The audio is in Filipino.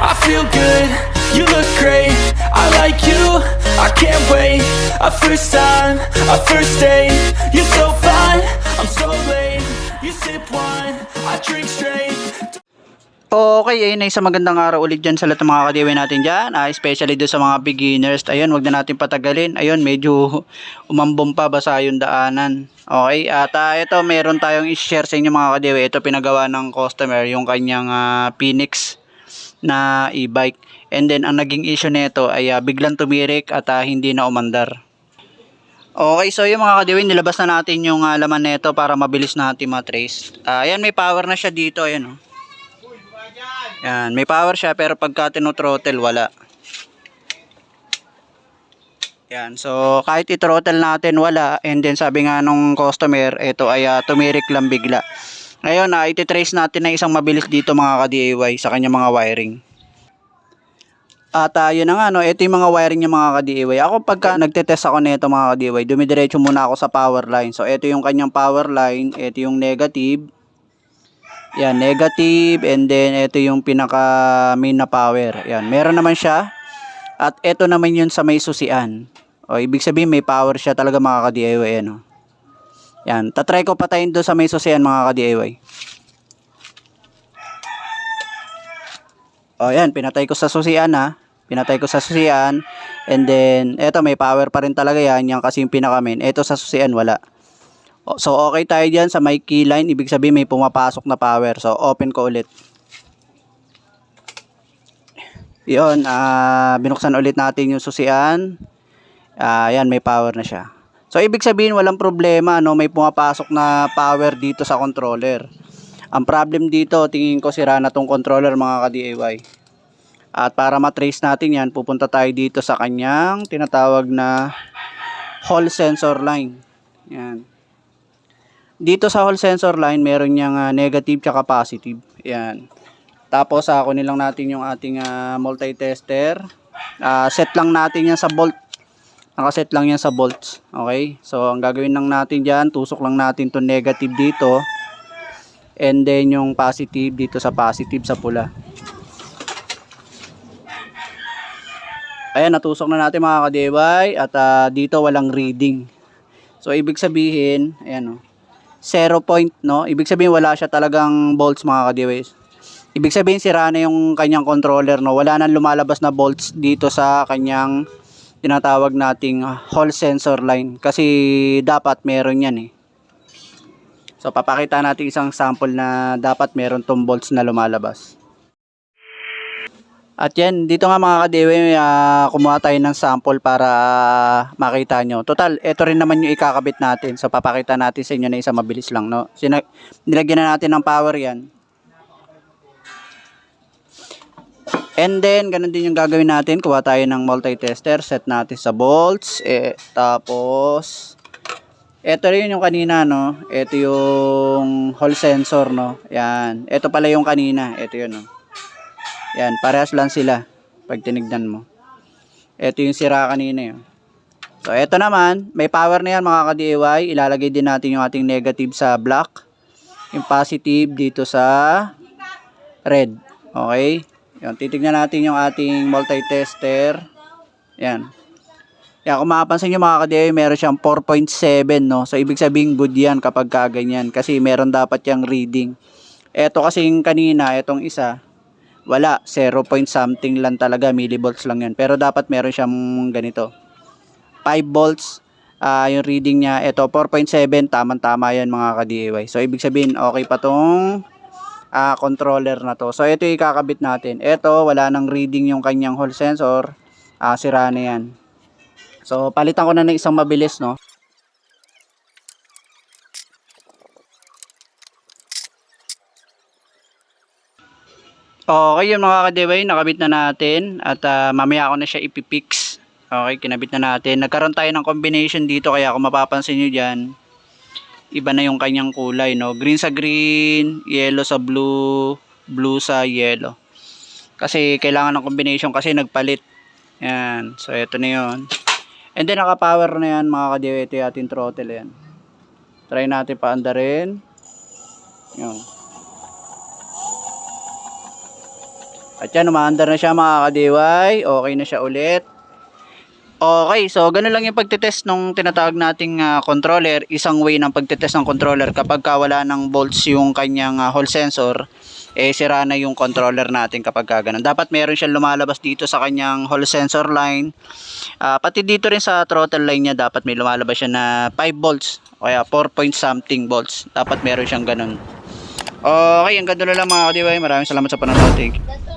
I feel good, you look great I like you, I can't wait A first time, a first date You're so fine, I'm so late You sip wine, I drink straight Okay, ayun na isang magandang araw ulit dyan sa lahat ng mga kadiwin natin dyan. Ah, especially doon sa mga beginners. Ayun, wag na natin patagalin. Ayun, medyo umambong pa basa yung daanan. Okay, at ah, ito meron tayong i-share sa inyo mga kadiwi. Ito pinagawa ng customer, yung kanyang ah, Phoenix na e-bike. And then, ang naging issue nito ay ah, biglang tumirik at ah, hindi na umandar. Okay, so yung mga kadiwin, nilabas na natin yung ah, laman nito para mabilis natin matrace. Ah, ayan, may power na siya dito. Ayan, oh. Yan, may power siya pero pagka tino-throttle wala. Yan, so kahit i-throttle natin wala and then sabi nga nung customer, ito ay ah, tumirik lang bigla. Ngayon, na iti-trace natin na isang mabilis dito mga ka-DIY sa kanya mga wiring. At uh, yun na nga, no, ito yung mga wiring niya mga ka-DIY. Ako pagka nagte-test ako nito mga ka-DIY, dumidiretso muna ako sa power line. So ito yung kanyang power line, ito yung negative, yan, negative and then ito yung pinaka main na power. Yan, meron naman siya. At ito naman yun sa may susian. O, ibig sabihin may power siya talaga mga ka-DIY. Yan, o. Yan, tatry ko patayin doon sa may susian mga ka-DIY. O, yan, pinatay ko sa susian ha. Pinatay ko sa susian. And then, eto may power pa rin talaga yan. Yan kasi yung pinaka main. Ito sa susian, wala. O, So, okay tayo dyan sa may key line. Ibig sabihin may pumapasok na power. So, open ko ulit. Yun, ah binuksan ulit natin yung susian. Ah, yan, may power na siya. So, ibig sabihin walang problema, no? May pumapasok na power dito sa controller. Ang problem dito, tingin ko sira na tong controller mga ka-DIY. At para matrace natin yan, pupunta tayo dito sa kanyang tinatawag na hall sensor line. Yan. Dito sa hall sensor line, meron niyang ah, negative tsaka positive. Yan. Tapos, uh, kunin lang natin yung ating ah, multi-tester. Ah, set lang natin yan sa bolt. Nakaset lang yan sa bolts. Okay? So, ang gagawin lang natin dyan, tusok lang natin to negative dito. And then, yung positive dito sa positive sa pula. Ayan, natusok na natin mga ka-DIY. At ah, dito, walang reading. So, ibig sabihin, ayan o. 0 point, no? Ibig sabihin wala siya talagang bolts mga ka-DIY. Ibig sabihin sira na yung kanyang controller, no? Wala nang lumalabas na bolts dito sa kanyang tinatawag nating hall sensor line. Kasi dapat meron yan eh. So, papakita natin isang sample na dapat meron tong bolts na lumalabas. At yan, dito nga mga ka-DIY, ah, kumuha tayo ng sample para ah, makita nyo. Total, ito rin naman yung ikakabit natin. So, papakita natin sa inyo na isa mabilis lang, no? Sina nilagyan na natin ng power yan. And then, ganun din yung gagawin natin. Kuha tayo ng multi-tester. Set natin sa bolts. Eh, tapos, ito rin yung kanina, no? Ito yung hall sensor, no? Yan. Ito pala yung kanina. Ito yun, no? Yan, parehas lang sila pag tinignan mo. Ito yung sira kanina yun. So, ito naman, may power na yan mga ka-DIY. Ilalagay din natin yung ating negative sa black. Yung positive dito sa red. Okay? Yan, titignan natin yung ating multi-tester. Yan. Yan, kung makapansin nyo mga ka-DIY, meron siyang 4.7, no? So, ibig sabihin good yan kapag kaganyan. Kasi meron dapat yung reading. Ito kasing kanina, itong isa, wala 0 point something lang talaga millivolts lang yun pero dapat meron siyang ganito 5 volts ah yung reading niya ito 4.7 tamang tama yan mga ka-DIY so ibig sabihin okay pa tong ah, controller na to. So ito ikakabit natin. Ito wala nang reading yung kanyang hall sensor. Ah, sira na yan. So palitan ko na ng isang mabilis no? Okay, yung mga ka-DIY, nakabit na natin. At ah, mamaya ako na siya ipipix. Okay, kinabit na natin. Nagkaroon tayo ng combination dito kaya kung mapapansin nyo dyan, iba na yung kanyang kulay, no? Green sa green, yellow sa blue, blue sa yellow. Kasi kailangan ng combination kasi nagpalit. Yan, so ito na yun. And then naka-power na yan mga ka-DIY, ito yung ating throttle yan. Try natin paandarin. Yun. At yan, umaandar na siya mga kadiway. Okay na siya ulit. Okay, so ganun lang yung pagtitest nung tinatawag nating ah, controller. Isang way ng pagtitest ng controller kapag ka wala ng bolts yung kanyang ah, hall sensor, eh sira na yung controller natin kapag ka ganun. Dapat meron siyang lumalabas dito sa kanyang hall sensor line. Ah, pati dito rin sa throttle line niya dapat may lumalabas siya na 5 volts o kaya 4 point something volts. Dapat meron siyang ganun. Okay, ang ganda lang mga kadiway. Maraming salamat sa panonood. Thank you.